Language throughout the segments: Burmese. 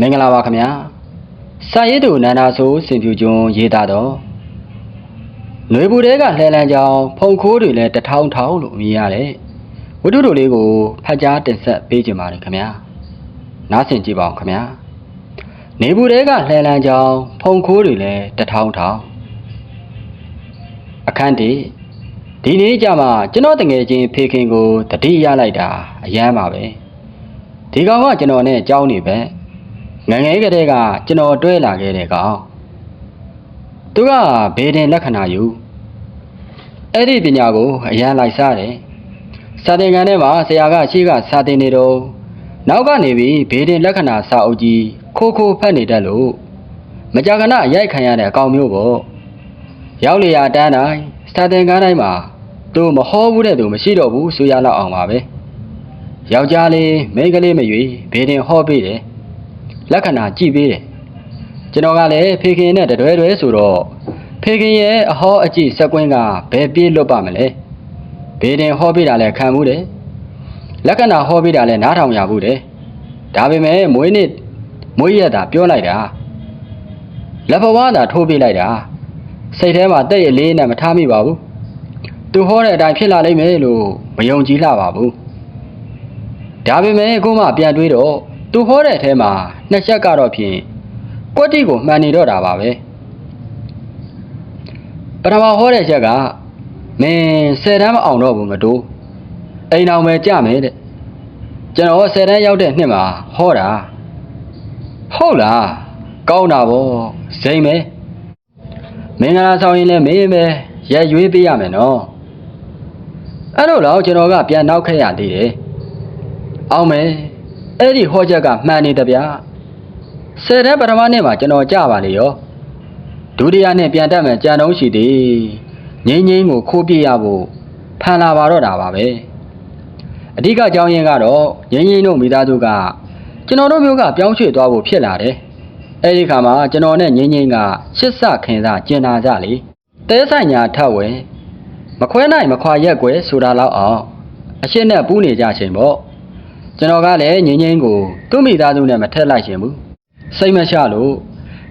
မင်္ဂလာပါခင်ဗျာစာရေးသူနန္ဒာဆိုစင်ပြူကျွန်းရေးသားတော့ຫນွေပူတဲကလှဲလန်းကြောင်ဖုံခိုးတွေလည်းတထောင်ထောင်လို့မြင်ရတယ်ဝတ္ထုတို့လေးကိုဖတ်ကြားတင်ဆက်ပေးကြပါမယ်ခင်ဗျာနားဆင်ကြည့်ပါအောင်ခင်ဗျာနေပူတဲကလှဲလန်းကြောင်ဖုံခိုးတွေလည်းတထောင်ထောင်အခန်းတီဒီနေ့ကြမှာကျွန်တော်တငယ်ချင်းဖေခင်ကိုတတိရလိုက်တာအယမ်းပါပဲဒီကောင်ကကျွန်တော်နဲ့ကြောင်းနေပဲ ငယ်ငယ်ကတည်းကကျွန်တော်တွဲလာခဲ့တဲ့ကောင်သူကဘေဒင်လက္ခဏာယူအဲ့ဒီပညာကိုအရန်လိုက်စားတယ်စာသင်ခန်းထဲမှာဆရာကရှေ့ကစာသင်နေတော့နောက်ကနေပြီးဘေဒင်လက္ခဏာစာအုပ်ကြီးခိုးခိုးဖတ်နေတတ်လို့မကြာခဏရိုက်ခံရတဲ့အကောင်မျိုးပေါ့ရောက်လေရတန်းတိုင်းစာသင်ခန်းတိုင်းမှာသူမဟောဘူးတဲ့သူမရှိတော့ဘူးဆိုရလောက်အောင်ပါပဲယောက်ျားလေးမိန်းကလေးမရွေဘေဒင်ဟောပေးတယ် လက္ခဏာကြည့်ပေးတယ်ကျွန်တော်ကလည်းဖေခင်နဲ့တတွဲတွဲဆိုတော့ဖေခင်ရဲ့အဟောအကြည့်စက်ကွင်းကဘယ်ပြေးလွတ်ပါမလဲဘေးတင်ဟောပေးတာလည်းခံမှုတယ်လက္ခဏာဟောပေးတာလည်းနားထောင်ရဘူးတယ်ဒါပေမဲ့မွေးနေ့မွေးရက်တာပြောလိုက်တာလက်ဖဝါးသာထိုးပေးလိုက်တာစိတ်ထဲမှာတက်ရလေးနဲ့မထားမိပါဘူးသူဟောတဲ့အတိုင်းဖြစ်လာလိမ့်မယ်လို့မယုံကြည်လှပါဘူးဒါပေမဲ့အခုမှပြန်တွေးတော့ သူဟောတဲ့အထဲမှာနှစ်ချက်ကတော့ဖြင့်ကွက်တိကိုမှန်နေတော့တာပါပဲပထမဟောတဲ့ချက်ကမင်းဆယ်တန်းမအောင်တော့ဘူးမတူအိမ်အောင်ပဲကြမယ်တဲ့ကျွန်တော်ဆယ်တန်းရောက်တဲ့နှစ်မှာဟောတာဟုတ်လားကောင်းတာဗောဇိမ်ပဲမင်္ဂလာဆောင်ရင်လည်းမင်းပဲရက်ရွေးပေးရမယ်နော်အဲ့လိုတော့ကျွန်တော်ကပြန်နောက်ခဲ့ရသေးတယ်အောင်မယ် အဲ့ဒီဟောချက်ကမှန်နေတဗျာဆယ်တန်းပထမနေ့မှာကျွန်တော်ကြပါလေရောဒုတိယနေ့ပြန်တက်မယ်ကြံတုံးရှိသေးငိမ့်ငိမ့်ကိုခိုးပြရဖို့ဖန်လာပါတော့တာပါပဲအဓိကအကြောင်းရင်းကတော့ငိမ့်ငိမ့်တို့မိသားစုကကျွန်တော်တို့မျိုးကပြောင်းရွှေ့သွားဖို့ဖြစ်လာတယ်အဲ့ဒီခါမှာကျွန်တော်နဲ့ငိမ့်ငိမ့်ကရှစ်ဆခင်စားကျင်နာကြလေတဲဆိုင်ညာထပ်ဝင်မခွဲနိုင်မခွာရက်ွယ်ဆိုတာတော့အောင်အရှင်းနဲ့ပူးနေကြချိန်ပေါ့ ကျွန်တော်ကလည်းငင်းငင်းကိုသူ့မိသားစုနဲ့မထက်လိုက်ရှင်ဘူးစိတ်မချလို့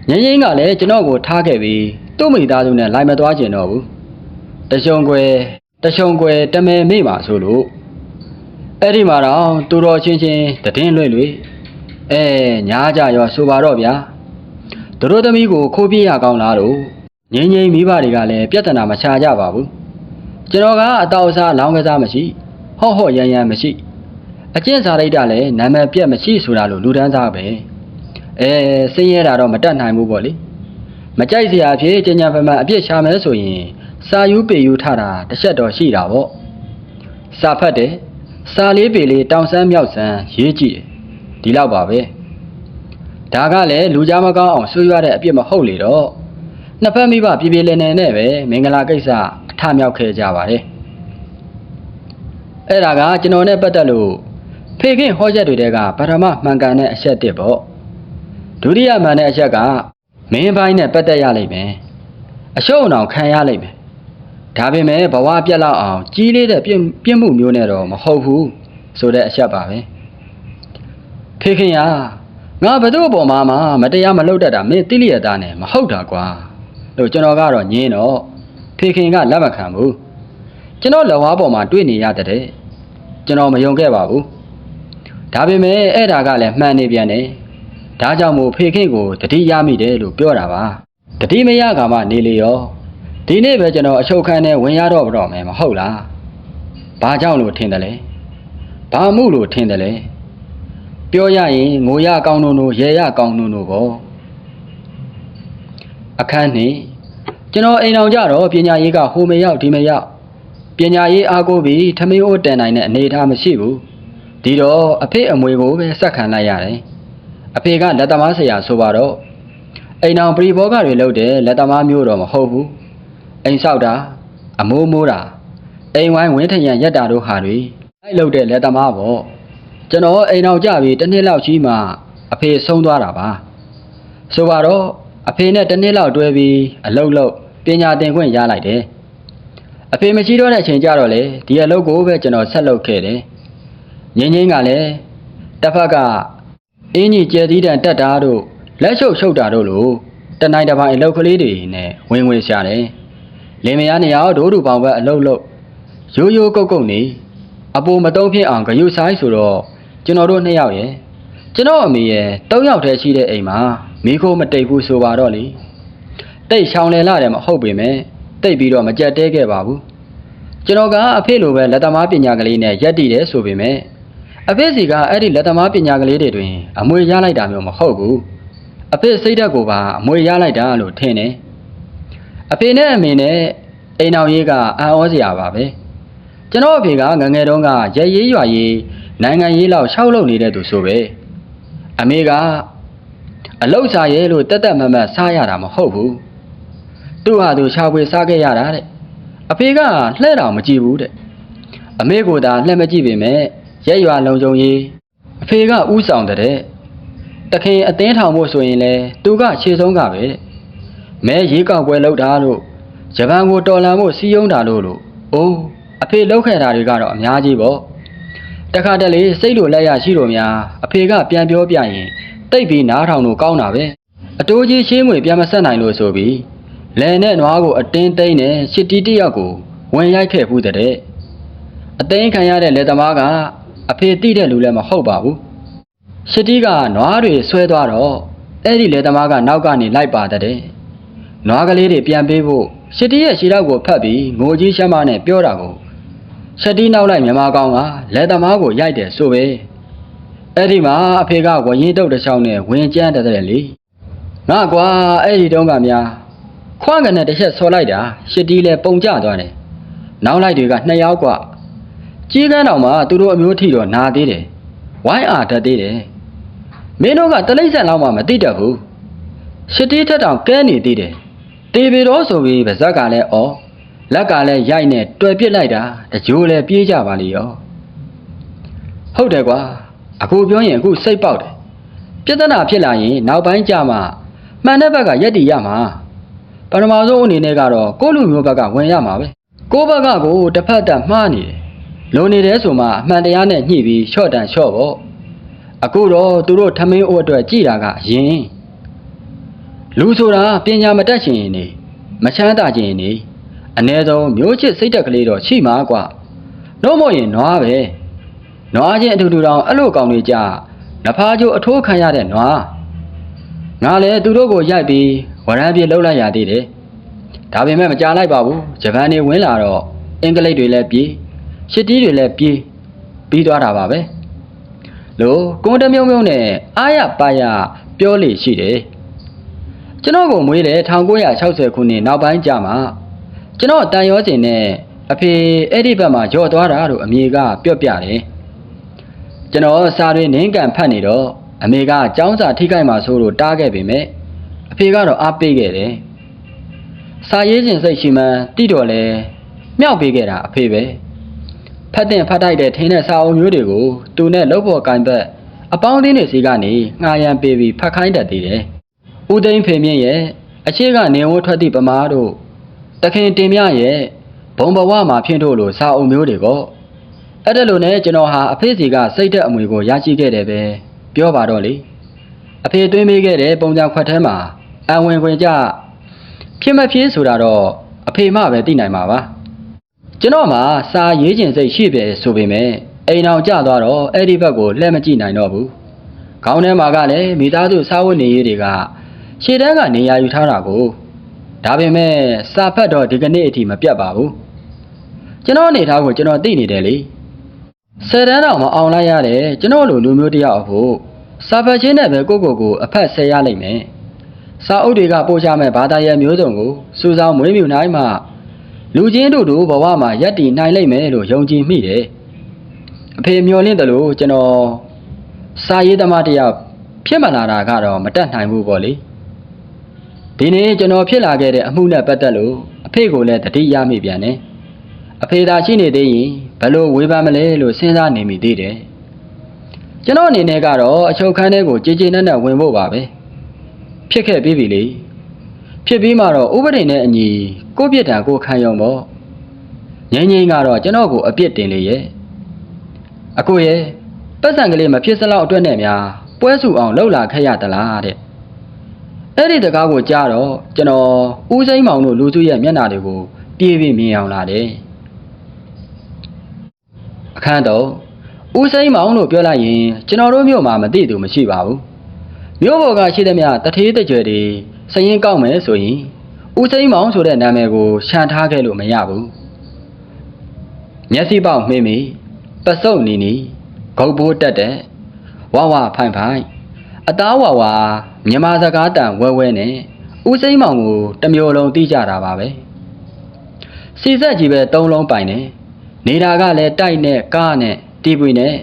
ငင်းငင်းကလည်းကျွန်တော်ကိုထားခဲ့ပြီးသူ့မိသားစုနဲ့လိုက်မသွားကျင်တော့ဘူးတရှုံကွယ်တရှုံကွယ်တမဲမိပါဆိုလို့အဲ့ဒီမှာတော့သူတော်ချင်းချင်းတည်င်းလွဲ့လွဲ့အဲညားကြရောဆိုပါတော့ဗျာသူတို့သမီးကိုခိုးပြရကောင်းလားလို့ငင်းငင်းမိဘတွေကလည်းပြဿနာမချကြပါဘူးကျွန်တော်ကအတောက်အစားလောင်းကစားမရှိဟော့ဟော့ရန်ရန်မရှိ အကျင့်စာရိတ္တလည်းနာမည်ပြတ်မရှိဆိုတာလို့လူတန်းစားပဲအဲစင်းရဲတာတော့မတတ်နိုင်ဘူးပေါ့လေမကြိုက်စရာဖြစ်ကျညာဖမအပြစ်ရှာမယ်ဆိုရင်စာယူပေယူထတာတစ်ချက်တော့ရှိတာပေါ့စာဖတ်တယ်စာလေးပေလေးတောင်ဆန်းမြောက်ဆန်းရေးကြည့်တယ်ဒီလောက်ပါပဲဒါကလည်းလူကြားမကောင်းအောင်ဆွေးရတဲ့အပြစ်မဟုတ်လေတော့နှစ်ဖက်မိဘပြေပြေလည်လည်နဲ့ပဲမင်္ဂလာကိစ္စအထမြောက်ခဲ့ကြပါတယ်အဲ့ဒါကကျွန်တော်နဲ့ပတ်သက်လို့ ဖေခင်ဟောချက်တွေတဲကပထမမှန်ကန်တဲ့အချက်တစ်ပေါ့ဒုတိယမှန်တဲ့အချက်ကမင်းပိုင်းနဲ့ပတ်သက်ရလိမ့်မယ်အရှုံးအောင်ခံရလိမ့်မယ်ဒါပေမဲ့ဘဝပြက်လောက်အောင်ကြီးလေးတဲ့ပြင့်ပြင့်မှုမျိုးနဲ့တော့မဟုတ်ဘူးဆိုတဲ့အချက်ပါပဲဖေခင်ရငါဘသူ့အပေါ်မှာမှမတရားမလုပ်တတ်တာမင်းတိလျက်သားနဲ့မဟုတ်တာကွာလို့ကျွန်တော်ကတော့ညင်းတော့ဖေခင်ကလက်မခံဘူးကျွန်တော်လက်ဝါးပေါ်မှာတွေ့နေရတဲ့ကျွန်တော်မယုံခဲ့ပါဘူး ဒါပေမဲ့အဲ့ဒါကလည်းမှန်နေပြန်တယ်။ဒါကြောင့်မို့ဖေခင်ကိုတတိရမိတယ်လို့ပြောတာပါ။တတိမရကမှနေလေရောဒီနေ့ပဲကျွန်တော်အချုပ်ခန်းထဲဝင်ရတော့တော့မယ်မဟုတ်လား။ဘာကြောင့်လို့ထင်တယ်လဲ။ဘာမှုလို့ထင်တယ်လဲ။ပြောရရင်ငိုရကောင်းတို့တို့ရေရကောင်းတို့တို့ပေါ့။အခန်းနှစ်ကျွန်တော်အိမ်အောင်ကြတော့ပညာရေးကဟိုမရောက်ဒီမရောက်ပညာရေးအားကိုးပြီးထမင်းအိုးတန်နိုင်တဲ့အနေအထားမရှိဘူး။ ဒီတော့အဖေအမွေကိုပဲစက်ခံလိုက်ရတယ်။အဖေကလက်သမားဆရာဆိုပါတော့အိမ်အောင်ပရိဘောဂတွေလုပ်တယ်လက်သမားမျိုးတော့မဟုတ်ဘူး။အိမ်ဆောက်တာအမိုးမိုးတာအိမ်ဝိုင်းဝင်းထရန်ရက်တာတို့ဟာတွေလိုက်လုပ်တဲ့လက်သမားပေါ့။ကျွန်တော်အိမ်အောင်ကြပြီးတစ်နှစ်လောက်ရှိမှအဖေဆုံးသွားတာပါ။ဆိုပါတော့အဖေနဲ့တစ်နှစ်လောက်တွဲပြီးအလုပ်လုပ်ပညာသင်ခွင့်ရလိုက်တယ်။အဖေမရှိတော့တဲ့အချိန်ကြတော့လေဒီအလုပ်ကိုပဲကျွန်တော်ဆက်လုပ်ခဲ့တယ်။ ငင်းငင်းကလည်းတစ်ဖက်ကအင်းကြီးကျဲသီးတန်တက်တာတို့လက်ရှုပ်ရှုပ်တာတို့လိုတနိုင်တစ်ပိုင်းအလုတ်ကလေးတွေနဲ့ဝင်ဝင်ရှာတယ်လင်မယားနေရာဒိုးတူပေါင်ဘက်အလုတ်လုတ်ရိုးရိုးကုတ်ကုတ်နေအပိုမတုံးဖြစ်အောင်ဂယုဆိုင်ဆိုတော့ကျွန်တော်တို့နှစ်ယောက်ရယ်ကျွန်တော်အမေရယ်သုံးယောက်တည်းရှိတဲ့အိမ်မှာမိခိုးမတိတ်ဘူးဆိုပါတော့လေတိတ်ချောင်လေလာတယ်မဟုတ်ပေမဲ့တိတ်ပြီးတော့မကြက်တဲခဲ့ပါဘူးကျွန်တော်ကအဖေလိုပဲလက်သမားပညာကလေးနဲ့ရက်တည်တယ်ဆိုပေမဲ့ အဖေစီကအဲ့ဒီလက်သမားပညာကလေးတွေတွင်အမွေရလိုက်တာမျိုးမဟုတ်ဘူးအဖေစိတ်ဓာတ်ကိုပါအမွေရလိုက်တာလို့ထင်တယ်အဖေနဲ့အမေနဲ့အိမ်အောင်ရေးကအံ့ဩစရာပါပဲကျွန်တော်အဖေကငငယ်တုန်းကရဲရေးရွာရေးနိုင်ငံရေးလောက်ရှောက်လုပ်နေတဲ့သူဆိုပဲအမေကအလောက်စားရဲလို့တက်တက်မတ်မတ်စားရတာမဟုတ်ဘူးသူ့ဟာသူရှာဖွေစားခဲ့ရတာတဲ့အဖေကလှဲ့တော်မကြည့်ဘူးတဲ့အမေကိုသာလှည့်မကြည့်ပေမဲ့ ရက်ရွာလုံခြုံရေးအဖေကဥဆောင်တဲ့တခင်အသင်းထောင်ဖို့ဆိုရင်လေသူကခြေဆုံးကပဲတဲ့မဲရေးကောက်ပွဲလောက်တာလို့ဂျပန်ကိုတော်လန်ဖို့စီးယုံတာလို့လို့အိုးအဖေလောက်ခဲ့တာတွေကတော့အများကြီးပေါ့တခါတလေစိတ်လိုလက်ရရှိလို့များအဖေကပြန်ပြောပြရင်တိတ်ပြီးနားထောင်လို့ကောင်းတာပဲအတိုးကြီးရှင်းငွေပြန်မဆက်နိုင်လို့ဆိုပြီးလဲနဲ့နွားကိုအတင်းသိမ်းနဲ့ရှစ်တီးတစ်ယောက်ကိုဝင်ရိုက်ခဲ့ဘူးတဲ့အသိမ်းခံရတဲ့လက်သမားက အဖေတိတဲ့လူလည်းမဟုတ်ပါဘူးရှစ်တီးကနွားတွေဆွဲသွားတော့အဲ့ဒီလက်သမားကနောက်ကနေလိုက်ပါတဲ့နွားကလေးတွေပြန်ပေးဖို့ရှစ်တီးရဲ့ခြေထောက်ကိုဖတ်ပြီးငိုကြီးရှမ်းမနဲ့ပြောတာကိုရှစ်တီးနောက်လိုက်မြန်မာကောင်ကလက်သမားကိုရိုက်တယ်ဆိုပဲအဲ့ဒီမှာအဖေကဝရင်တုတ်တစ်ချောင်းနဲ့ဝင်ကြမ်းတဲ့တဲ့လေငါကွာအဲ့ဒီတုန်းကများခွားကနေတစ်ချက်ဆော်လိုက်တာရှစ်တီးလဲပုံကျသွားတယ်နောက်လိုက်တွေကနှစ်ယောက်က ကြီးကန်းတော်မှာသူတို့အမျိုးထီတော့နာသေးတယ်ဝိုင်းအားတတ်သေးတယ်မင်းတို့ကတလိမ့်ဆန်လောက်မှမသိတတ်ဘူးရှစ်တီးထက်တောင်ကဲနေသေးတယ်တေပေတော်ဆိုပြီးပါဇက်ကလည်းအော်လက်ကလည်းရိုက်နဲ့တွေ့ပစ်လိုက်တာတကြိုးလည်းပြေးကြပါလိရောဟုတ်တယ်ကွာအခုပြောရင်အခုစိတ်ပေါက်တယ်ပြဿနာဖြစ်လာရင်နောက်ပိုင်းကြမှာမှန်တဲ့ဘက်ကရက်တည်ရမှာပထမဆုံးအနေနဲ့ကတော့ကိုယ့်လူမျိုးဘက်ကဝင်ရမှာပဲကိုယ့်ဘက်ကကိုတစ်ဖက်တက်မှားနေတယ် လုံနေတယ်ဆိုမှအမှန်တရားနဲ့ညှိပြီးရှော့တန်ရှော့ပေါ့အခုတော့သူတို့ထမင်းအိုးအတွက်ကြည်တာကအရင်လူဆိုတာပညာမတတ်ရှင်နေမချမ်းသာခြင်းနေအ ਨੇ ဆုံးမျိုးချစ်စိတ်တက်ကလေးတော့ရှိမှာကွာလို့မို့ရင်နွားပဲနွားချင်းအတူတူတောင်အဲ့လိုကောင်တွေကြနဖားကျိုးအထိုးခံရတဲ့နွားငါလည်းသူတို့ကိုရိုက်ပြီးဝရမ်းပြေလှုပ်လိုက်ရသေးတယ်ဒါပေမဲ့မကြလိုက်ပါဘူးဂျပန်နေဝင်လာတော့အင်္ဂလိပ်တွေလည်းပြေး ရှစ်တီးတွေလည်းပြေးပြီးသွားတာပါပဲလို့ကွန်တမြုံမြုံနဲ့အာရပါရပြောလေရှိတယ်ကျွန်တော်ကိုမွေးတယ်1960ခုနှစ်နောက်ပိုင်းကြာမှာကျွန်တော်တန်ရောစင်နဲ့အဖေအဲ့ဒီဘက်မှာကြော့သွားတာလို့အမေကပြော့ပြတယ်ကျွန်တော်စာတွေနင်းကန်ဖတ်နေတော့အမေကចောင်းစာထိခိုက်မှာဆိုလို့တားခဲ့ပေမဲ့အဖေကတော့အားပေးခဲ့တယ်စာရေးခြင်းစိတ်ရှိမှန်းတိတော်လဲမြောက်ပေးခဲ့တာအဖေပဲ ဖတ်တင်ဖတ်ထိုက်တဲ့ထင်းတဲ့စာအုပ်မျိုးတွေကိုသူနဲ့လှုပ်ဖို့ကင်ဘက်အပေါင်းအသင်းတွေစီကနေငှားရန်ပေးပြီးဖတ်ခိုင်းတတ်သေးတယ်။ဦးသိန်းဖေမြင့်ရဲ့အရှိကနေဝထွက်သည့်ပမားတို့တခင်တင်မြရဲ့ဘုံဘဝမှာဖြစ်တို့လိုစာအုပ်မျိုးတွေကအဲ့ဒါလိုနဲ့ကျွန်တော်ဟာအဖေစီကစိတ်သက်အမွေကိုရရှိခဲ့တယ်ပဲပြောပါတော့လေအဖေသွင်းပေးခဲ့တဲ့ပုံစံခွက်ထဲမှာအဝင်ခွင်ကြဖြစ်မဖြစ်ဆိုတာတော့အဖေမှပဲသိနိုင်မှာပါ ကျွန်တော်မှစာရေးခြင်းစိတ်ရှိပဲဆိုပေမဲ့အိမ်အောင်ကြသွားတော့အဲ့ဒီဘက်ကိုလှည့်မကြည့်နိုင်တော့ဘူး။ခေါင်းထဲမှာကလည်းမိသားစုစားဝတ်နေရေးတွေကရှေ့တန်းကနေရာယူထားတာကိုဒါပေမဲ့စာဖတ်တော့ဒီကနေ့အထိမပြတ်ပါဘူး။ကျွန်တော်အနေထားကိုကျွန်တော်သိနေတယ်လေ။ဆယ်တန်းတော့မအောင်လိုက်ရတဲ့ကျွန်တော်လိုလူမျိုးတစ်ယောက်အဖို့စာဖတ်ခြင်းနဲ့ပဲကိုယ့်ကိုယ်ကိုအဖက်ဆဲရလိမ့်မယ်။စာအုပ်တွေကပို့ချမဲ့ဘာသာရပ်မျိုးစုံကိုစူဆောင်းမွေးမြူနိုင်မှ လူချင်းတို့တို့ဘဝမှာရက်တည်နိုင်လိမ့်မယ်လို့ယုံကြည်မိတယ်။အဖေမျောလင့်တယ်လို့ကျွန်တော်စာရေးသမားတစ်ယောက်ဖြစ်မလာတာကတော့မတတ်နိုင်ဘူးပေါ့လေ။ဒီနေ့ကျွန်တော်ဖြစ်လာခဲ့တဲ့အမှုနဲ့ပတ်သက်လို့အဖေကိုလည်းတတိယမိပြန်တယ်။အဖေသာရှိနေသေးရင်ဘယ်လိုဝေဖန်မလဲလို့စဉ်းစားနေမိသေးတယ်။ကျွန်တော်အနေနဲ့ကတော့အချုပ်ခန်းထဲကိုကြည်ကြည်နက်နက်ဝင်ဖို့ပါပဲ။ဖြစ်ခဲ့ပြီးပြီလေ။ ဖြစ်ပြီးမှတော့ဥပဒေနဲ့အညီကိုယ့်ပြစ်ဒဏ်ကိုခံရုံပေါ့ငင်းငင်းကတော့ကျွန်တော်ကိုအပြစ်တင်လေရဲ့အခုရဲ့ပတ်စံကလေးမဖြစ်စလောက်အတွက်နဲ့များပပွဲစုအောင်လှုပ်လာခဲ့ရသလားတဲ့အဲ့ဒီတကားကိုကြားတော့ကျွန်တော်ဦးစိမ့်မောင်တို့လူစုရဲ့မျက်နှာတွေကိုပြေးပြီးမြင်အောင်လာတယ်အခန်းတော့ဦးစိမ့်မောင်လို့ပြောလိုက်ရင်ကျွန်တော်တို့မြို့မှာမသိသူမရှိပါဘူးမြို့ပေါ်ကရှိသမျှတထေးတကြွယ်တွေ စရင်ကောက်မယ်ဆိုရင်ဦးစိမ့်မောင်ဆိုတဲ့နာမည်ကိုရှန်ထားခဲ့လို့မရဘူးမျက်စိပေါက်မှိမိပစုံနီနီဂုတ်ဘိုးတက်တဲ့ဝဝဖိုင်ဖိုင်အသားဝါဝါမြန်မာစကားတန်ဝဲဝဲနဲ့ဦးစိမ့်မောင်ကိုတစ်မျိုးလုံးသိကြတာပါပဲစီဆက်ကြီးပဲသုံးလုံးပိုင်နေနေတာကလည်းတိုက်နဲ့ကားနဲ့တီးပွေနဲ့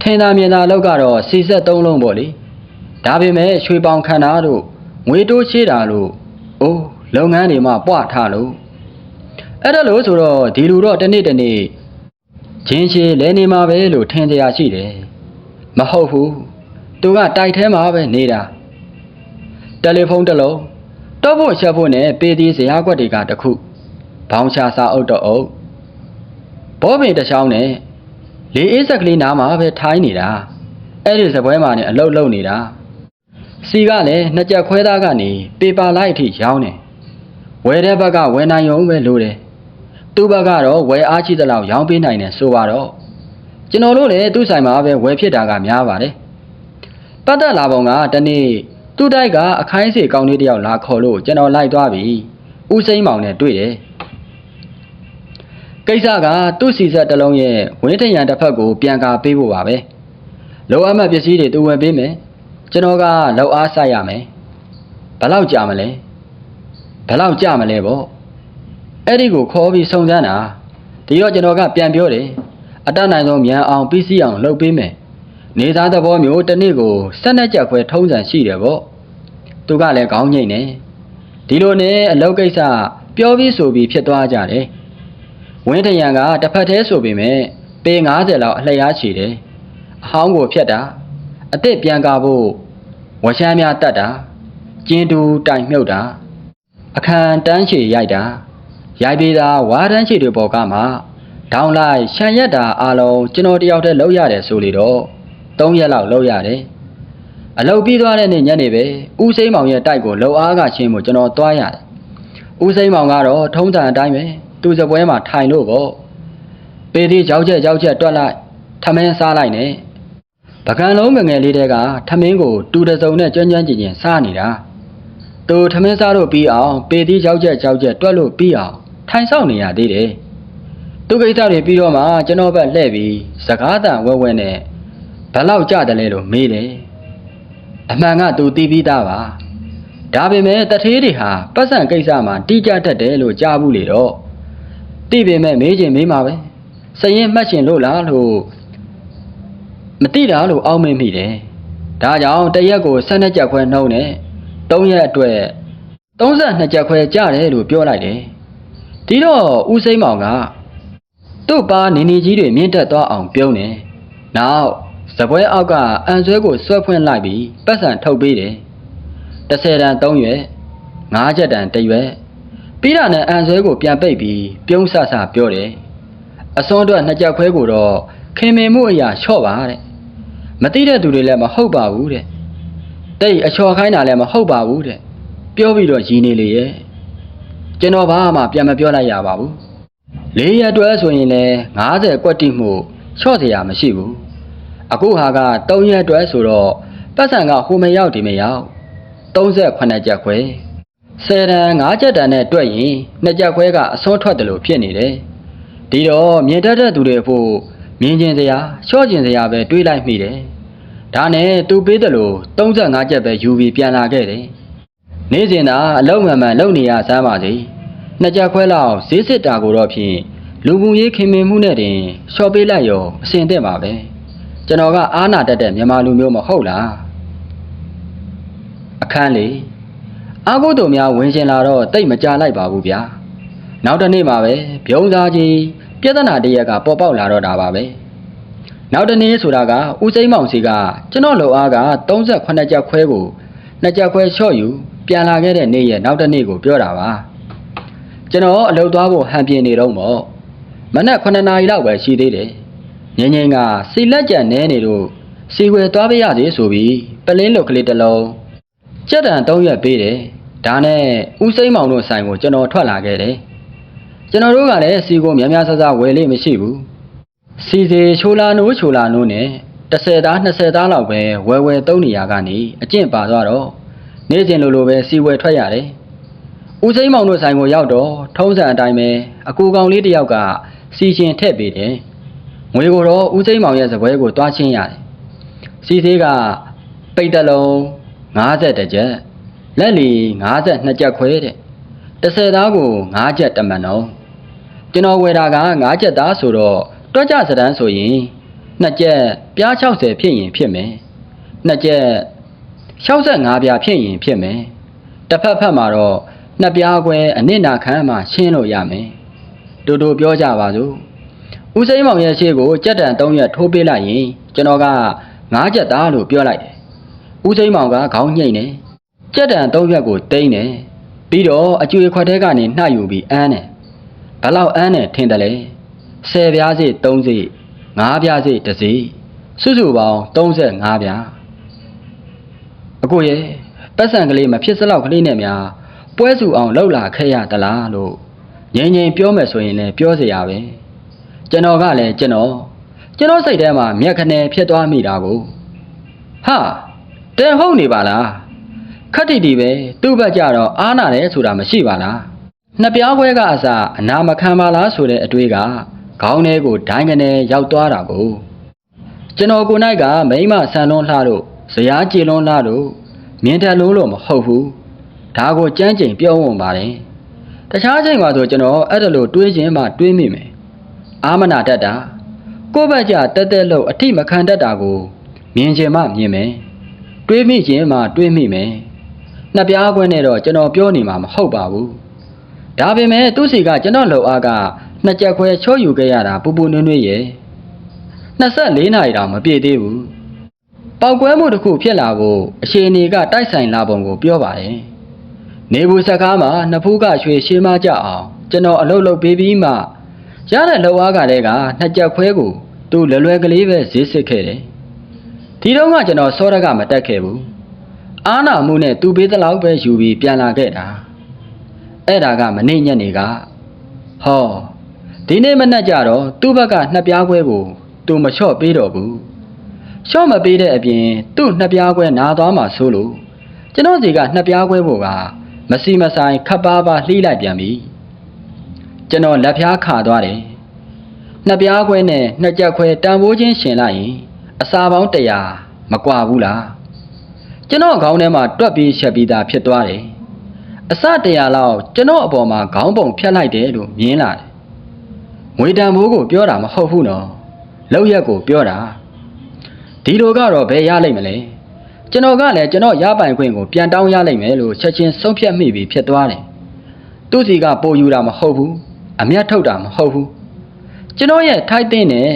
ထင်သာမြင်သာလောက်ကတော့စီဆက်သုံးလုံးပေါ့လေဒါပေမဲ့ရွှေပေါင်ခန္ဓာတို့ ငွေတိုးချေးတာလို့အိုးလုပ်ငန်းတွေမှာပွားထားလို့အဲ့ဒါလို့ဆိုတော့ဒီလူတော့တစ်နေ့တစ်နေ့ချင်းချေလဲနေမှာပဲလို့ထင်ကြရရှိတယ်မဟုတ်ဘူးသူကတိုက်ထဲမှာပဲနေတာတယ်လီဖုန်းတစ်လုံးတော့ဖို့ချက်ဖို့နဲ့ပေသေးစရာကွက်တွေကတစ်ခုဘောင်းချစာအုပ်တော့အုပ်ဘောပင်တစ်ချောင်းနဲ့လေအေးဆက်ကလေးနားမှာပဲထိုင်းနေတာအဲ့ဒီစပွဲမှာနဲ့အလုတ်လုံနေတာ စီကလည်းနှစ်ကြက်ခွဲသားကနေပေပါလိုက်အထိရောင်းတယ်ဝယ်တဲ့ဘက်ကဝယ်နိုင်ရုံပဲလို့တယ်သူ့ဘက်ကတော့ဝယ်အားရှိသလောက်ရောင်းပေးနိုင်တယ်ဆိုပါတော့ကျွန်တော်တို့လည်းသူ့ဆိုင်မှာပဲဝယ်ဖြစ်တာကများပါတယ်ပတ်သက်လာပုံကတနေ့သူ့တိုက်ကအခိုင်းစေကောင်းလေးတယောက်လာခေါ်လို့ကျွန်တော်လိုက်သွားပြီဦးစိမ့်မောင်နဲ့တွေ့တယ်ကိစ္စကသူ့စီဆက်တစ်လုံးရဲ့ဝင်းထရန်တစ်ဖက်ကိုပြန်ကာပေးဖို့ပါပဲလောအပ်မှပစ္စည်းတွေသူဝယ်ပေးမယ် ကျွန်တော်ကလောက်အားစိုက်ရမယ်ဘယ်လောက်ကြာမလဲဘယ်လောက်ကြမလဲပေါ့အဲ့ဒီကိုခေါ်ပြီးစုံစမ်းတာဒီတော့ကျွန်တော်ကပြန်ပြောတယ်အတတ်နိုင်ဆုံးမြန်အောင်ပြီးစီးအောင်လုပ်ပေးမယ်နေသားသဘောမျိုးတစ်နေ့ကိုဆက်နှစ်ကြက်ခွဲထုံးစံရှိတယ်ပေါ့သူကလည်းခေါင်းငိမ့်နေဒီလိုနဲ့အလုပ်ကိစ္စပြောပြီးဆိုပြီးဖြစ်သွားကြတယ်ဝင်းထရံကတစ်ဖက်သေးဆိုပေမဲ့ပေ90လောက်အလျားချီတယ်အဟောင်းကိုဖြတ်တာအစ်စ်ပြန်ကာဖို့ ဝရှမ်းများတတ်တာကျင်းတူတိုင်မြုပ်တာအခန်းတန်းချီရိုက်တာရိုက်ပြီးသားဝါတန်းချီတွေပေါ်ကမှဒေါင်းလိုက်ရှန်ရက်တာအားလုံးကျွန်တော်တယောက်တည်းလောက်ရတယ်ဆိုလေတော့၃ရက်လောက်လောက်ရတယ်အလုပ်ပြီးသွားတဲ့နေ့ညနေပဲဦးစိမ့်မောင်ရဲ့တိုက်ကိုလှုပ်အားကချင်းမှုကျွန်တော်သွားရတယ်ဦးစိမ့်မောင်ကတော့ထုံးစံအတိုင်းပဲသူ့စပွဲမှာထိုင်လို့ပေါ့ပေသေးကြောက်ချက်ကြောက်ချက်တွက်လိုက်ထမင်းစားလိုက်နဲ့ ပကံလုံးငယ်ငယ်လေးတဲကထမင်းကိုတူတစုံနဲ့ကျွမ်းကျွမ်းကျင်ကျင်စားနေတာသူထမင်းစားလို့ပြီးအောင်ပေသီးကြောက်ချက်ကြောက်ချက်တွက်လို့ပြီးအောင်ထိုင်ဆောင်နေရသေးတယ်။သူကိစ္စတွေပြီးတော့မှကျွန်တော်ဘက်လှည့်ပြီးစကားတန်ဝဲဝဲနဲ့ဘယ်လောက်ကြတယ်လဲလို့မေးတယ်။အမှန်ကသူတီးပြီးသားပါ။ဒါပေမဲ့တထေးတွေဟာပတ်စံကိစ္စမှာတိကျတတ်တယ်လို့ကြားဘူးလေတော့။တိပေမဲ့မေးချင်မေးမှာပဲ။စရင်မှတ်ချင်လို့လားလို့ မတိတာလို့အောက်မေ့မိတယ်။ဒါကြောင့်တရက်ကို12ကြက်ခွဲနှုံးနဲ့3ရက်အတွက်32ကြက်ခွဲကြတယ်လို့ပြောလိုက်တယ်။ဒီတော့ဦးစိမ့်မောင်ကသူ့ပါနေနေကြီးတွေမြင့်တက်သွားအောင်ပြုံးတယ်။နောက်စပွဲအောက်ကအန်ဆွဲကိုဆွဲဖွင့်လိုက်ပြီးပတ်စံထုတ်ပေးတယ်။30တန်3ရွက်5ချက်တန်1ရွက်ပြီးတာနဲ့အန်ဆွဲကိုပြန်ပိတ်ပြီးပြုံးဆဆပြောတယ်။အစွန်းအတွက်နှစ်ကြက်ခွဲကိုတော့ခင်မင်မှုအရာချော့ပါတဲ့။ မသိတဲ့သူတွေလည်းမဟုတ်ပါဘူးတဲ့။တိတ်အချော်ခိုင်းတာလည်းမဟုတ်ပါဘူးတဲ့။ပြောပြီးတော့ရည်နေလေရဲ့။ကျွန်တော်ဘာမှပြန်မပြောလိုက်ရပါဘူး။လေးရက်တွဲဆိုရင်လည်း90ကွက်တိမှုချော့เสียမရှိဘူး။အခုဟာက3ရက်တွဲဆိုတော့ပတ်စံကဟိုမရောက်ဒီမရောက်38ကြက်ခွဲ10တန်5ကြက်တန်နဲ့တွက်ရင်2ကြက်ခွဲကအစွန်းထွက်တယ်လို့ဖြစ်နေတယ်။ဒီတော့မြင်တတ်တဲ့သူတွေဖို့မြင်ကျင်စရာချော့ကျင်စရာပဲတွေးလိုက်မိတယ်။ ဒါနဲ့သူပေးတယ်လို့35ကြက်ပဲယူပြီးပြန်လာခဲ့တယ်။နေ့စဉ်သာအလုံးမှန်မှန်လုပ်နေရစမ်းပါစေ။နှစ်ကြက်ခွဲလောက်ဈေးစစ်တာကိုတော့ဖြင့်လူမှုရေးခင်မင်မှုနဲ့တင်လျှော့ပေးလိုက်ရောအဆင်သင့်ပါပဲ။ကျွန်တော်ကအားနာတတ်တဲ့မြန်မာလူမျိုးမဟုတ်လား။အခန်းလေးအာဂုတ်တို့များဝင်ရှင်လာတော့တိတ်မကြလိုက်ပါဘူးဗျာ။နောက်တစ်နေ့မှာပဲပြုံးစားကြီးပြဿနာတရက်ကပေါ်ပေါက်လာတော့တာပါပဲ။ နောက်တစ်နေ့ဆိုတာကဦးစိမ့်မောင်စီကကျွန်တော်လုံအားက38ကြက်ခွဲကိုနှစ်ကြက်ခွဲလျှော့ယူပြန်လာခဲ့တဲ့နေ့ရဲ့နောက်တစ်နေ့ကိုပြောတာပါ။ကျွန်တော်အလုပ်သွားဖို့ဟန်ပြင်းနေတော့မို့မနက်9နာရီလောက်ပဲရှိသေးတယ်။ငင်းငင်းကစီလက်ကြံနေနေလို့စီဝယ်သွားပြရစီဆိုပြီးပလင်းလုတ်ကလေးတစ်လုံးကြက်တံ၃ရက်ပေးတယ်ဒါနဲ့ဦးစိမ့်မောင်တို့ဆိုင်ကိုကျွန်တော်ထွက်လာခဲ့တယ်ကျွန်တော်တို့ကလည်းစီကိုများများဆဆဝယ်လေးမရှိဘူး စီစီချိုလာနိုးချိုလာနိုးနဲ့30သား20သားလောက်ပဲဝယ်ဝယ်သုံးနေရကနေအကျင့်ပါသွားတော့နေ့စဉ်လိုလိုပဲစီဝယ်ထွက်ရတယ်ဦးစိမ့်မောင်တို့ဆိုင်ကိုရောက်တော့ထုံးစံအတိုင်းပဲအကူကောင်လေးတစ်ယောက်ကစီရှင်ထည့်ပေးတယ်ငွေကိုတော့ဦးစိမ့်မောင်ရဲ့စပွဲကိုတွားချင်းရတယ်စီသေးကပိတ်တလုံး50တကြက်လက်လီ52ကြက်ခွဲတဲ့30သားကို5ကြက်တမန်တော့ကျွန်တော်ဝယ်တာက5ကြက်သားဆိုတော့ တွက်ကြစတန်းဆိုရင်2ကြက်ပြား60ဖြစ်ရင်ဖြစ်မယ်2ကြက်65ပြားဖြစ်ရင်ဖြစ်မယ်တစ်ဖက်ဖက်မှာတော့နှစ်ပြားခွဲအနစ်နာခံမှရှင်းလို့ရမယ်တူတူပြောကြပါစို့ဦးစိမ်းမောင်ရဲ့ရှေ့ကိုကြက်တန်၃ရက်ထိုးပေးလိုက်ရင်ကျွန်တော်ကငါးချက်သားလို့ပြောလိုက်တယ်။ဦးစိမ်းမောင်ကခေါင်းညှိတ်နေကြက်တန်၃ရက်ကိုတိမ့်တယ်။ပြီးတော့အကျွေခွက်ထဲကနေနှှပ်ယူပြီးအန်းတယ်။ဘလောက်အန်းတယ်ထင်တယ်လေ။ 10ပြားစီ3စီ5ပြားစီ1စီစုစုပေါင်း35ပြားအကိုရဲ့ပတ်စံကလေးမဖြစ်စလောက်ကလေးနဲ့များပွဲစုအောင်လှုပ်လာခဲ့ရသလားလို့ငြင်းငြင်းပြောမယ်ဆိုရင်လည်းပြောစရာပဲကျွန်တော်ကလည်းကျွန်တော်ကျွန်တော်စိတ်ထဲမှာမျက်ခနဲဖြစ်သွားမိတာကိုဟာတဲဟုတ်နေပါလားခက်တီတီပဲသူ့ဘက်ကြတော့အားနာတယ်ဆိုတာမရှိပါလားနှစ်ပြောင်းခွဲကအစအနာမခံပါလားဆိုတဲ့အတွေးက ခေါင်းထဲကိုဒိုင်းကနေရောက်သွားတာကိုကျွန်တော်ကိုနိုင်ကမိမဆန်လွန်းလှလို့ဇရာကြည်လွန်းလှလို့မြင်တယ်လို့လို့မဟုတ်ဘူးဒါကိုကြမ်းကြိမ်ပြောဝင်ပါတယ်တခြားချိန်မှာဆိုကျွန်တော်အဲ့ဒါလို့တွေးခြင်းမှတွေးမိမယ်အာမနာတတ်တာကိုယ့်ဘက်ကြတက်တက်လို့အထိမခံတတ်တာကိုမြင်ချင်မှမြင်မယ်တွေးမိခြင်းမှတွေးမိမယ်နှစ်ပြားခွဲနဲ့တော့ကျွန်တော်ပြောနေမှာမဟုတ်ပါဘူးဒါပေမဲ့သူ့စီကကျွန်တော်လှုပ်အားက နှစ်ကြက်ခွဲချော့ယူခဲ့ရတာပူပူနွေ့နွေ့ရဲ့24နာရီတောင်မပြည့်သေးဘူးပောက်ကွဲမှုတစ်ခုဖြစ်လာဖို့အချိန်နေကတိုက်ဆိုင်လာပုံကိုပြောပါတယ်နေဘူးစကားမှာနှစ်ဖူးကရွှေရှင်းမကြအောင်ကျွန်တော်အလုပ်လုပ်ပေးပြီးမှရတဲ့လောက်အားကလေးကနှစ်ကြက်ခွဲကိုသူ့လွယ်လွယ်ကလေးပဲဈေးစစ်ခဲ့တယ်။ဒီတော့ကကျွန်တော်စောရကမတက်ခဲ့ဘူး။အာနာမှုနဲ့သူ့ပေးသလောက်ပဲယူပြီးပြန်လာခဲ့တာ။အဲ့ဒါကမနေ့ညနေကဟော ဒီနေ့မနက်ကျတော့သူ့ဘက်ကနှစ်ပြားခွဲကိုသူမလျှော့ပေးတော့ဘူး။လျှော့မပေးတဲ့အပြင်သူ့နှစ်ပြားခွဲနာသွားမှဆိုလို့ကျွန်တော်စီကနှစ်ပြားခွဲဖို့ကမစီမဆိုင်ခပ်ပါးပါးလှိလိုက်ပြန်ပြီ။ကျွန်တော်လက်ဖျားခါသွားတယ်။နှစ်ပြားခွဲနဲ့နှစ်ကြက်ခွဲတန်ဖိုးချင်းရှင်လိုက်ရင်အစာပေါင်း100မကွာဘူးလား။ကျွန်တော်ခေါင်းထဲမှာတွက်ပြီးချက်ပြီးသားဖြစ်သွားတယ်။အစ100လောက်ကျွန်တော်အပေါ်မှာခေါင်းပုံဖြတ်လိုက်တယ်လို့မြင်လာတယ်။ ငွေတန်ဖိုးကိုပြောတာမဟုတ်ဘူးနော်။လောက်ရက်ကိုပြောတာ။ဒီလိုကတော့ဘယ်ရလိမ့်မလဲ။ကျွန်တော်ကလည်းကျွန်တော်ရပိုင်ခွင့်ကိုပြန်တောင်းရလိမ့်မယ်လို့ချက်ချင်းဆုံးဖြတ်မိပြီးဖြစ်သွားတယ်။သူ့စီကပိုယူတာမဟုတ်ဘူးအမျက်ထုတ်တာမဟုတ်ဘူးကျွန်တော်ရဲ့ထိုက်တဲ့နဲ့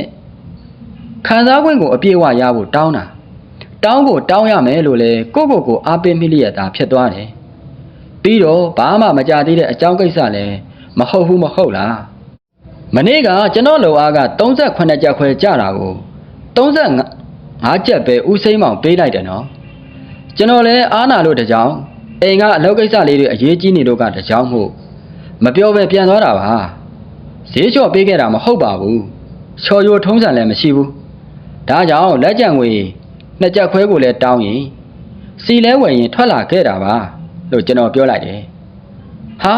ခံစား권ကိုအပြည့်အဝရဖို့တောင်းတာတောင်းကိုတောင်းရမယ်လို့လေကိုယ့်ကိုယ်ကိုအားပေးမိလျက်သားဖြစ်သွားတယ်ပြီးတော့ဘာမှမကြသေးတဲ့အကြောင်းကိစ္စလည်းမဟုတ်ဘူးမဟုတ်လား မနေ့ကကျွန်တော်လုံအားက38ကြက်ခွဲကြတာကို35ကြက်ပဲဦးစိမ့်မောင်ပေးလိုက်တယ်နော်ကျွန်တော်လည်းအားနာလို့တကြောင်အိမ်ကအလုပ်ကိစ္စလေးတွေအရေးကြီးနေတော့ကတကြောင်မို့မပြောပဲပြန်သွားတာပါဈေးလျှော့ပေးခဲ့တာမဟုတ်ပါဘူးချော်ရိုထုံးစံလည်းမရှိဘူးဒါကြောင့်လက်ကြံငွေနှစ်ကြက်ခွဲကိုလည်းတောင်းရင်စီလဲဝယ်ရင်ထွက်လာခဲ့တာပါလို့ကျွန်တော်ပြောလိုက်တယ်ဟာ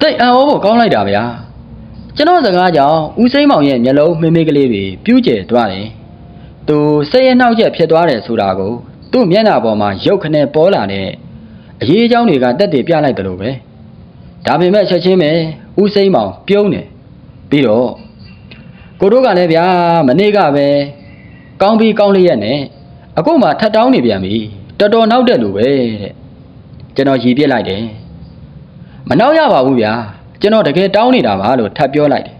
တိတ်အံ့ဩဖို့ကောင်းလိုက်တာဗျာ ကျွန်တော်စကားကြောင့်ဦးစိမ့်မောင်ရဲ့မျက်လုံးမေးမေးကလေးတွေပြူးကျဲသွားတယ်သူစိတ်ရနှောက်ချက်ဖြစ်သွားတယ်ဆိုတာကိုသူ့မျက်နှာပေါ်မှာရုပ်ခနဲ့ပေါ်လာတဲ့အရေးအကြောင်းတွေကတက်တည်ပြလိုက်တယ်လို့ပဲဒါပေမဲ့ချက်ချင်းပဲဦးစိမ့်မောင်ပြုံးတယ်ပြီးတော့ကိုတို့ကလည်းဗျာမနေ့ကပဲကောင်းပြီးကောင်းလျက်နဲ့အခုမှထပ်တောင်းနေပြန်ပြီတော်တော်နောက်တက်လို့ပဲတဲ့ကျွန်တော်ရည်ပြစ်လိုက်တယ်မနောက်ရပါဘူးဗျာ ကျွန်တော်တကယ်တောင်းနေတာပါလို့ထပ်ပြောလိုက်တယ်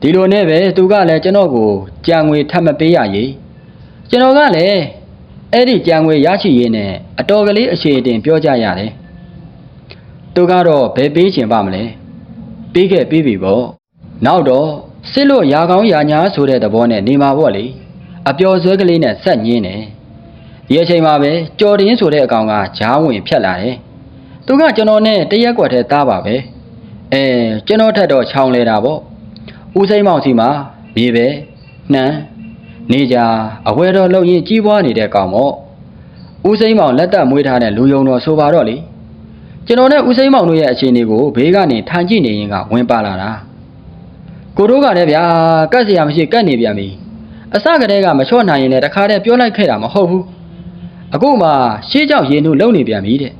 ဒီလိုနဲ့ပဲသူကလည်းကျွန်တော်ကိုကြံငွေထပ်မပေးရရေးကျွန်တော်ကလည်းအဲ့ဒီကြံငွေရရှိရေးနဲ့အတော်ကလေးအခြေအတင်ပြောကြရတယ်သူကတော့ဘယ်ပေးချင်ပါမလဲပေးခဲ့ပြီးပြီပေါ့နောက်တော့စစ်လို့ရာကောင်းရာညာဆိုတဲ့သဘောနဲ့နေမှာပေါ့လေအပျော်ဆွဲကလေးနဲ့ဆက်ညင်းတယ်ဒီအချိန်မှာပဲကြော်တင်းဆိုတဲ့အကောင်ကဂျားဝင်ဖြတ်လာတယ်သူကကျွန်တော်နဲ့တရက်ကွက်ထဲသားပါပဲ အဲကျွန်တော်ထက်တော့ချောင်းလဲတာပေါ့ဦးစိမ်းမောင်စီမှာမြေပဲနှမ်းနေကြအဝဲတော်လုံရင်ကြီးပွားနေတဲ့ကောင်ပေါ့ဦးစိမ်းမောင်လက်သက်မွေးထားတဲ့လူယုံတော်ဆိုပါတော့လေကျွန်တော်နဲ့ဦးစိမ်းမောင်တို့ရဲ့အခြေအနေကိုဘေးကနေထိုင်ကြည့်နေရင်ကဝင်ပါလာတာကိုတို့ကလည်းဗျာကတ်เสียမရှိကတ်နေပြန်ပြီအစကတည်းကမချော့နိုင်ရင်လည်းတခါတည်းပြောလိုက်ခဲ့တာမဟုတ်ဘူးအခုမှရှေးကြောက်ရင်တို့လုံနေပြန်ပြီတဲ့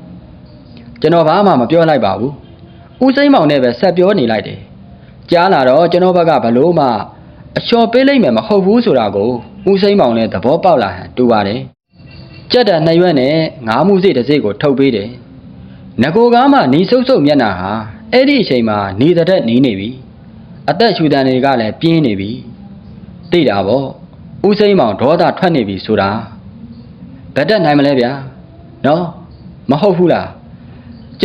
ကျွန်တော်ဘာမှမပြောလိုက်ပါဘူး။ ဦးစိမ့်မောင်နဲ့ပဲဆက်ပြောနေလိုက်တယ်ကြားလာတော့ကျွန်တော်ဘက်ကဘလို့မှအလျှော်ပေးလိုက်မယ်မဟုတ်ဘူးဆိုတာကိုဦးစိမ့်မောင်လည်းသဘောပေါက်လာဟန်တူပါတယ်ကြက်တံနှစ်ရွက်နဲ့ငါးမှုစိတစ်စိကိုထုတ်ပေးတယ်ငကိုကားမှနီဆုပ်ဆုပ်မျက်နှာဟာအဲ့ဒီအချိန်မှာနေတဲ့နေနေပြီအသက်ရှူတန်တွေကလည်းပြင်းနေပြီသိတာပေါ့ဦးစိမ့်မောင်ဒေါသထွက်နေပြီဆိုတာဗတ်တက်နိုင်မလဲဗျာနော်မဟုတ်ဘူးလား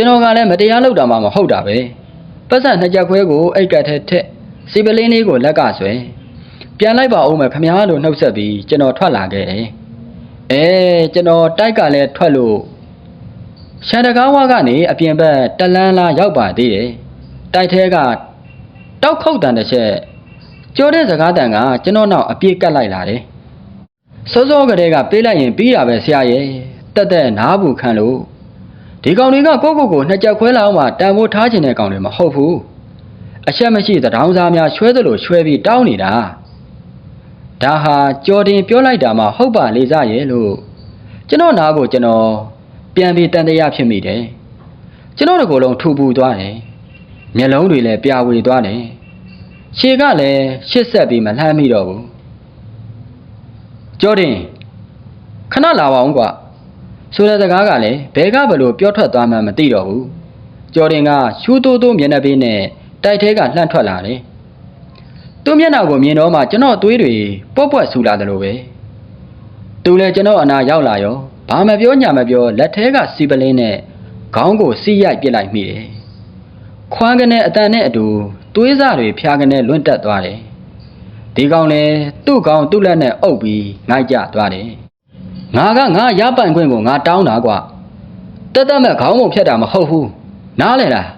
ကျွန်တော်ကလည်းမတရားလုပ်တာမှမဟုတ်တာပဲပတ်စံနှစ်ကြက်ခွဲကိုအိတ်ကတ်ထဲထက်စီပလင်းလေးကိုလက်ကဆွဲပြန်လိုက်ပါဦးမယ်ခမားလို့နှုတ်ဆက်ပြီးကျွန်တော်ထွက်လာခဲ့တယ်အဲကျွန်တော်တိုက်ကလည်းထွက်လို့ရှန်တကားဝါကနေအပြင်ဘက်တလန်းလာရောက်ပါသေးတယ်တိုက်ထဲကတောက်ခုတ်တန်တစ်ချက်ကြောတဲ့စကားတန်ကကျွန်တော်နောက်အပြေးကတ်လိုက်လာတယ်စောစောကလေးကပေးလိုက်ရင်ပြီးတာပဲဆရာရဲ့တက်တက်နားဘူးခံလို့ ဒီကောင်တွေကကိုယ့်ကိုယ်ကိုနှစ်ကြက်ခွဲလောက်မှတန်ဖိုးထားခြင်းတဲ့ကောင်တွေမဟုတ်ဘူးအချက်မရှိသတောင်းစားများရွှဲသလိုရွှဲပြီးတောင်းနေတာဒါဟာကြော်တင်ပြောလိုက်တာမှဟုတ်ပါလေစားရဲ့လို့ကျွန်တော်နားကိုကျွန်တော်ပြန်ပြီးတန်တရားဖြစ်မိတယ်ကျွန်တော်တို့ကိုယ်လုံးထူပူသွားတယ်မျက်လုံးတွေလည်းပြာဝေသွားတယ်ခြေကလည်းရှစ်ဆက်ပြီးမလှမ်းမိတော့ဘူးကြော်တင်ခဏလာပါအောင်ကွာ ဆိုတဲ့စကားကလည်းဘဲကဘလို့ပြောထွက်သွားမှမသိတော့ဘူးကျော်တင်ကရှူးတိုးတိုးမျက်နှာပေးနဲ့တိုက်ထဲကလှန့်ထွက်လာတယ်သူ့မျက်နှာကိုမြင်တော့မှကျွန်တော်အသွေးတွေပွက်ပွက်ဆူလာတယ်လို့ပဲသူလည်းကျွန်တော်အနာရောက်လာရောဘာမပြောညာမပြောလက်ထဲကစီပလင်းနဲ့ခေါင်းကိုစီးရိုက်ပစ်လိုက်မိတယ်ခွမ်းကနေအတန်နဲ့အတူသွေးစတွေဖျားကနေလွင့်တက်သွားတယ်ဒီကောင်လည်းသူ့ကောင်သူ့လက်နဲ့အုပ်ပြီးငိုက်ကြသွားတယ် ငါကငါရပိုင်ခွင့်ကိုငါတောင်းတာကွာတက်တက်မဲ့ခေါင်းပုံဖြတ်တာမဟုတ်ဘူးနားလဲလား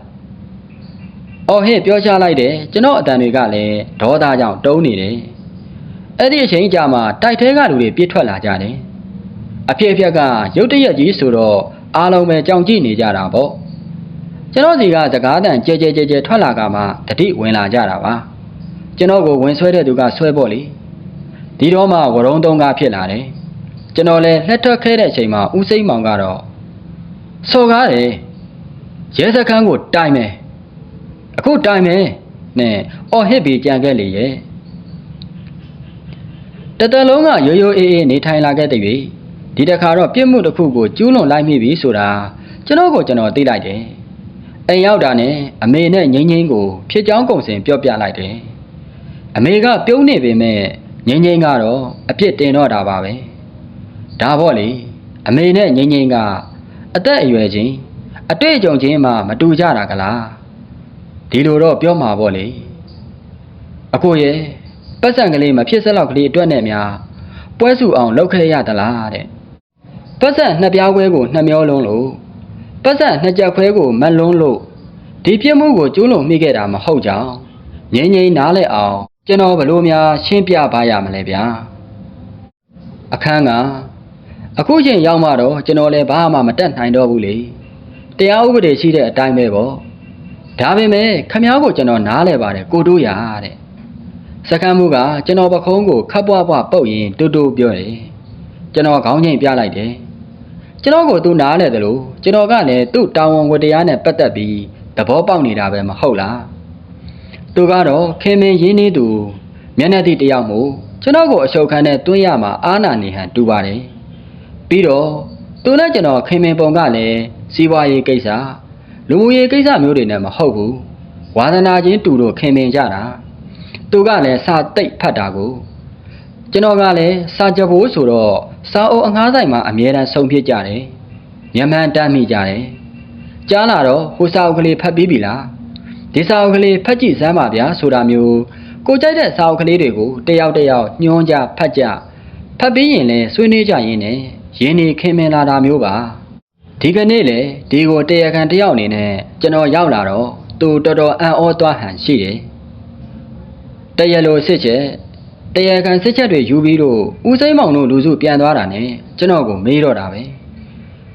အော်ဟဲ့ပြောချလိုက်တယ်ကျွန်တော်အတန်တွေကလည်းဒေါသကြောင့်တုံးနေတယ်အဲ့ဒီအချိန်ကြာမှတိုက်ထဲကလူတွေပြစ်ထွက်လာကြတယ်အဖြစ်အပျက်ကရုတ်တရက်ကြီးဆိုတော့အားလုံးပဲကြောင်ကြည့်နေကြတာပေါ့ကျွန်တော်စီကစကားတန်ကြဲကြဲကြဲကြဲထွက်လာကမှတတိဝင်လာကြတာပါကျွန်တော်ကိုဝင်ဆွဲတဲ့သူကဆွဲပေါ့လေဒီတော့မှဝရုံးသုံးကားဖြစ်လာတယ် ကျွန်တော်လည်းလက်ထွက်ခဲတဲ့အချိန်မှာဦးစိမ့်မောင်ကတော့စော်ကားတယ်ရဲစခန်းကိုတိုင်မယ်အခုတိုင်မယ်နဲ့အော်ဟစ်ပြီးကြံခဲ့လေရဲ့တတလုံးကရိုးရိုးအေးအေးနေထိုင်လာခဲ့တဲ့၍ဒီတခါတော့ပြစ်မှုတစ်ခုကိုကျူးလွန်လိုက်မိပြီဆိုတာကျွန်တော်ကိုကျွန်တော်သိလိုက်တယ်အိမ်ရောက်တာနဲ့အမေနဲ့ငိမ့်ငိမ့်ကိုဖြစ်ကြောင်းကုန်စင်ပြောပြလိုက်တယ်အမေကပြုံးနေပေမဲ့ငိမ့်ငိမ့်ကတော့အပြစ်တင်တော့တာပါပဲ ဒါပေါ့လေအမေနဲ့ငိမ့်ငိမ့်ကအသက်အရွယ်ချင်းအတွေ့အကြုံချင်းမှမတူကြတာကလားဒီလိုတော့ပြောမှာပေါ့လေအခုရဲ့ပတ်စံကလေးမဖြစ်စလောက်ကလေးအတွက်နဲ့များပွဲစုအောင်လုပ်ခဲ့ရသလားတဲ့ပတ်စံနှစ်ပြားခွဲကိုနှစ်မျောလုံးလို့ပတ်စံနှစ်ကြက်ခွဲကိုမတ်လုံးလို့ဒီပြစ်မှုကိုကျူးလွန်မိခဲ့တာမဟုတ်ကြောင်းငိမ့်ငိမ့်နားလဲအောင်ကျွန်တော်ဘလို့များရှင်းပြပါရမလဲဗျာအခန်းက အခုချိန်ရောက်မှတော့ကျွန်တော်လည်းဘာမှမတက်နိုင်တော့ဘူးလေတရားဥပဒေရှိတဲ့အတိုင်းပဲပေါ့ဒါပေမဲ့ခမ ्या ကိုကျွန်တော်နားလဲပါတယ်ကိုတို့ရတဲ့စကမ်းမှုကကျွန်တော်ပခုံးကိုခပ်ပွားပွားပုတ်ရင်တူတူပြောတယ်ကျွန်တော်ခေါင်းချိန်ပြလိုက်တယ်ကျွန်တော်ကိုသူနားလဲတယ်လို့ကျွန်တော်ကလည်းသူ့တာဝန်ဝတ္တရားနဲ့ပတ်သက်ပြီးသဘောပေါက်နေတာပဲမဟုတ်လားသူကတော့ခင်မင်းရင်းနှီးသူမျက်နှာတိတစ်ယောက်မို့ကျွန်တော်ကိုအရှုပ်ခန်းနဲ့တွင်းရမှာအာနာနေဟန်တူပါတယ် ပြီးတော့သူနဲ့ကျွန်တော်ခင်မင်ပုံကလည်းစီးပွားရေးကိစ္စလူမှုရေးကိစ္စမျိုးတွေနဲ့မဟုတ်ဘူးဝါသနာချင်းတူတို့ခင်မင်ကြတာသူကလည်းစာတိတ်ဖတ်တာကိုကျွန်တော်ကလည်းစာကြဘိုးဆိုတော့စာအုပ်အငှားဆိုင်မှာအမြဲတမ်းဆုံးဖြတ်ကြတယ်မြန်မာတမ်းမိကြတယ်ကြားလာတော့ဟိုစာအုပ်ကလေးဖတ်ပြီးပြီလားဒီစာအုပ်ကလေးဖတ်ကြည့်စမ်းပါဗျာဆိုတာမျိုးကိုကြိုက်တဲ့စာအုပ်ကလေးတွေကိုတယောက်တယောက်ညွှန်းကြဖတ်ကြဖတ်ပြီးရင်လဲဆွေးနွေးကြရင်းနဲ့ ရင်းနေခင်မင်လာတာမျိုးပါဒီကနေ့လေဒီကိုတရားခံတယောက်အနေနဲ့ကျွန်တော်ရောက်လာတော့သူတော်တော်အံ့ဩသွားဟန်ရှိတယ်တရလိုစစ်ချက်တရားခံစစ်ချက်တွေယူပြီးတော့ဦးစိမ့်မောင်တို့လူစုပြန်သွားတာနဲ့ကျွန်တော်ကိုမေးတော့တာပဲ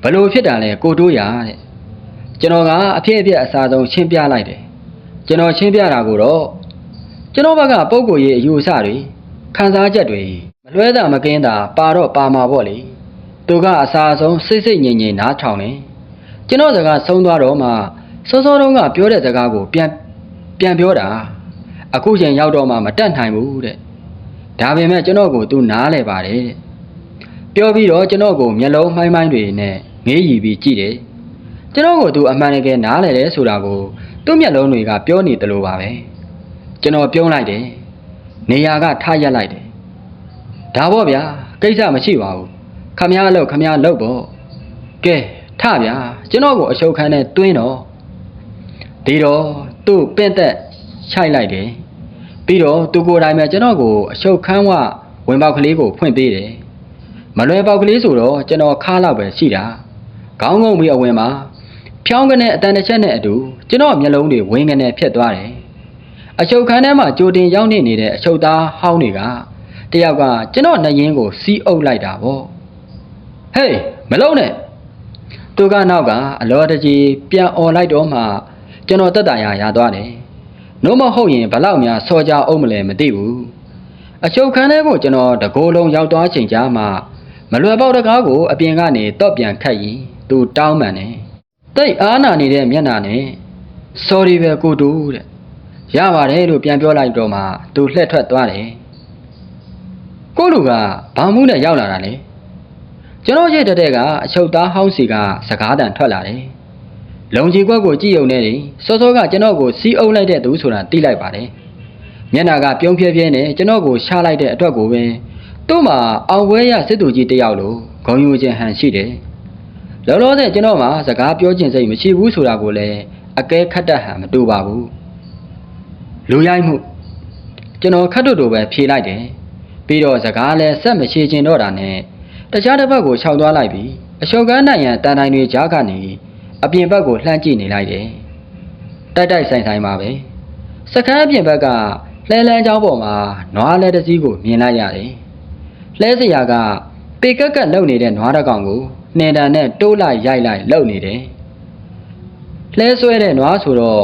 ဘလို့ဖြစ်တာလဲကိုတိုးရတဲ့ကျွန်တော်ကအဖြစ်အပျက်အစားဆုံးရှင်းပြလိုက်တယ်ကျွန်တော်ရှင်းပြတာကိုတော့ကျွန်တော်ဘက်ကပုံကိုယ်ရေးအယူအဆတွေခံစားချက်တွေမလွဲတာမကင်းတာပါတော့ပါမှာပေါ့လေ သူကအစားဆုံးစိတ်စိတ်ငြိမ်ငြိမ်နားထောင်တယ်ကျွန်တော်စကားဆုံးသွားတော့မှစောစောတုန်းကပြောတဲ့စကားကိုပြန်ပြန်ပြောတာအခုချိန်ရောက်တော့မှမတတ်နိုင်ဘူးတဲ့ဒါပေမဲ့ကျွန်တော်ကိုသူနားလဲပါတယ်တဲ့ပြောပြီးတော့ကျွန်တော်ကိုမျက်လုံးမှိုင်းမှိုင်းတွေနဲ့ငေးရီပြီးကြည့်တယ်ကျွန်တော်ကိုသူအမှန်တကယ်နားလဲတယ်ဆိုတာကိုသူ့မျက်လုံးတွေကပြောနေတယ်လို့ပါပဲကျွန်တော်ပြုံးလိုက်တယ်နေရာကထားရက်လိုက်တယ်ဒါပေါ့ဗျာကိစ္စမရှိပါဘူး ခမည်းလို့ခမည်းလို့ပေါ့ကဲထဗျာကျွန်တော်ကိုအရှုပ်ခန်းနဲ့တွင်းတော့ဒီတော့သူ့ပင့်သက်ခြိုက်လိုက်တယ်ပြီးတော့သူကိုယ်တိုင်ပဲကျွန်တော်ကိုအရှုပ်ခန်းဝဝင်ပေါက်ကလေးကိုဖွင့်ပေးတယ်။မလွယ်ပေါက်ကလေးဆိုတော့ကျွန်တော်ခါလောက်ပဲရှိတာ။ခေါင်းငုံပြီးအဝင်မှာဖြောင်းကနေအတန်တစ်ချက်နဲ့အတူကျွန်တော်မျက်လုံးတွေဝင်းကနေဖြစ်သွားတယ်။အရှုပ်ခန်းထဲမှာကြိုတင်ရောက်နေနေတဲ့အရှုပ်သားဟောင်းတွေကတယောက်ကကျွန်တော်နှရင်ကိုစီးအုပ်လိုက်တာပေါ့။ ဟေးမလုံးနဲ့သူကနောက်ကအလောတကြီးပြန်អော်လိုက်တော့မှကျွန်တော်တက်တာရရသွားတယ်။နို့မဟုတ်ရင်ဘလောက်များစော်ကြအောင်မလဲမသိဘူးအချုပ်ခန်းထဲကိုကျွန်တော်တကိုယ်လုံးရောက်သွားချိန်ကြာမှမလွယ်ပေါက်တကားကိုအပြင်ကနေတော့ပြန်ခတ်ရင်သူတောင်းပန်တယ်တိတ်အားနာနေတဲ့မျက်နှာနဲ့ sorry ပဲကိုတူတဲ့ရပါတယ်လို့ပြန်ပြောလိုက်တော့မှသူလှည့်ထွက်သွားတယ်ကိုလူကဘာမှုနဲ့ရောက်လာတာလဲ ကျွန်တော်ရဲ့တက်တဲ့ကအချုပ်သားဟောင်းစီကစကားတန်ထွက်လာတယ်လုံကြီးကွက်ကိုကြည့်ယုံနေတယ်စောစောကကျွန်တော်ကိုစီးအုပ်လိုက်တဲ့သူဆိုတာသိလိုက်ပါတယ်မျက်နာကပြုံးပြဲပြဲနဲ့ကျွန်တော်ကိုရှားလိုက်တဲ့အတွက်ကိုပဲသူ့မှာအောင်ပွဲရစစ်သူကြီးတယောက်လိုဂုံယူခြင်းဟန်ရှိတယ်လောလောဆယ်ကျွန်တော်မှာစကားပြောခြင်းစိတ်မရှိဘူးဆိုတာကိုလည်းအကဲခတ်တတ်ဟန်မတူပါဘူးလူရိုက်မှုကျွန်တော်ခတ်တို့တို့ပဲဖြေလိုက်တယ်ပြီးတော့စကားလည်းဆက်မရှိခြင်းတော့တာနဲ့ တခြားတစ်ဘက်ကိုခြောက်သွားလိုက်ပြီးအရှုပ်ကန်းနိုင်ရန်တန်တိုင်းတွေကြားကနေအပြင်ဘက်ကိုလှမ်းကြည့်နေလိုက်တယ်။တိုက်တိုက်ဆိုင်ဆိုင်ပါပဲ။စကန်းအပြင်ဘက်ကလှဲလန်းချောင်းပေါ်မှာနွားလဲတစ်စီးကိုမြင်လိုက်ရတယ်။လှဲစရာကပေကက်ကက်လှုပ်နေတဲ့နွားတစ်ကောင်ကိုနှင်တန်နဲ့တိုးလိုက်ရိုက်လိုက်လှုပ်နေတယ်။လှဲဆွဲတဲ့နွားဆိုတော့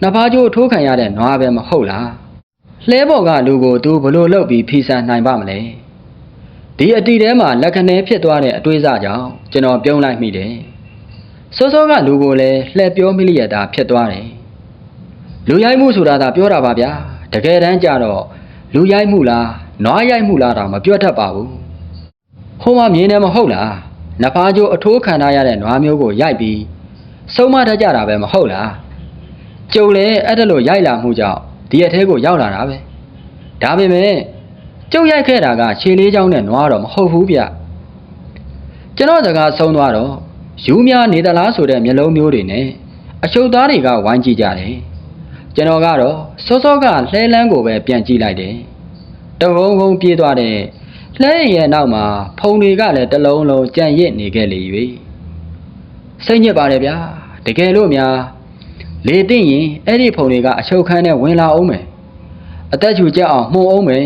နှစ်ဖားကျိုးထိုးခံရတဲ့နွားပဲမဟုတ်လား။လှဲပေါ်ကလူကိုသူဘလို့လှုပ်ပြီးဖီဆန်နိုင်ပါမလဲ။ ဒီအတီထဲမှာလက်ခနဲဖြစ်သွားတဲ့အတွေးစားကြောင့်ကျွန်တော်ပြုံးလိုက်မိတယ်။စောစောကလူကိုလည်းလှည့်ပြောမိလျက်တာဖြစ်သွားတယ်လူရိုက်မှုဆိုတာသာပြောတာပါဗျာတကယ်တမ်းကျတော့လူရိုက်မှုလားနွားရိုက်မှုလားတော့မပြောတတ်ပါဘူးဟိုမှာမြင်နေမဟုတ်လားနဖားကျိုးအထိုးခံထားရတဲ့နွားမျိုးကိုရိုက်ပြီးဆုံးမတတ်ကြတာပဲမဟုတ်လားကျုံလည်းအဲ့ဒါလိုရိုက်လာမှုကြောင့်ဒီအထဲကိုရောက်လာတာပဲဒါပေမဲ့ ကျုပ်ရိုက်ခဲ့တာကခြေလေးချောင်းနဲ့နွားတော့မဟုတ်ဘူးဗျကျွန်တော်စကားဆုံးသွားတော့ယူများနေသလားဆိုတဲ့မျက်လုံးမျိုးတွေနဲ့အချုပ်သားတွေကဝိုင်းကြည့်ကြတယ်ကျွန်တော်ကတော့စောစောကလှဲလန်းကိုပဲပြန်ကြည့်လိုက်တယ်တဝုံဝုံပြေးသွားတဲ့လှဲရဲ့နောက်မှာဖုံတွေကလည်းတစ်လုံးလုံးကြံ့ရစ်နေခဲ့လေ၍စိတ်ညစ်ပါတယ်ဗျာတကယ်လို့များလေတင့်ရင်အဲ့ဒီဖုံတွေကအချုပ်ခန်းနဲ့ဝင်လာအောင်မယ်အသက်ရှူကြအောင်မှုံအောင်မယ်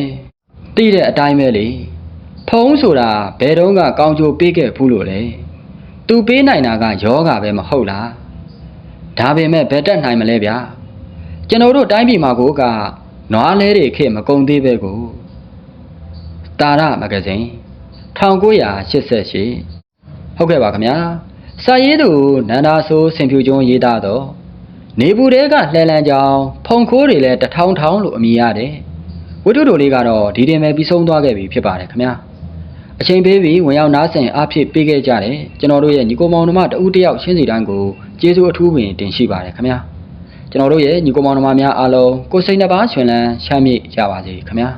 သိတဲ့အတိုင်းပဲလေဖုံဆိုတာဘယ်တော့ကကောင်းကျိုးပေးခဲ့ဘူးလို့လေသူပေးနိုင်တာကယောဂပဲမဟုတ်လားဒါပေမဲ့ဘယ်တက်နိုင်မလဲဗျာကျွန်တော်တို့တိုင်းပြည်မှာကိုကနွားလဲတွေခေတ်မကုံသေးပဲကိုတာရမဂဇင်း1988ဟုတ်ကဲ့ပါခင်ဗျာစာရေးသူနန္ဒာဆိုးစင်ဖြူကျွန်းရေးသားတော့နေပူတဲကလှဲလန်းကြောင်ဖုံခိုးတွေလည်းတထောင်ထောင်လို့အမည်ရတယ် ဝတ္ထုတို့လေးကတော့ဒီတင်ပဲပြီးဆုံးသွားခဲ့ပြီဖြစ်ပါတယ်ခင်ဗျာအချိန်ပေးပြီးဝင်ရောက်နားဆင်အားဖြည့်ပေးခဲ့ကြတယ်ကျွန်တော်တို့ရဲ့ညီကိုမောင်နှမတဦးတယောက်ရှင်းစီတိုင်းကိုကျေးဇူးအထူးပင်တင်ရှိပါတယ်ခင်ဗျာကျွန်တော်တို့ရဲ့ညီကိုမောင်နှမများအားလုံးကိုယ်စိတ်နှပါရှင်လန်းချမ်းမြေ့ကြပါစေခင်ဗျာ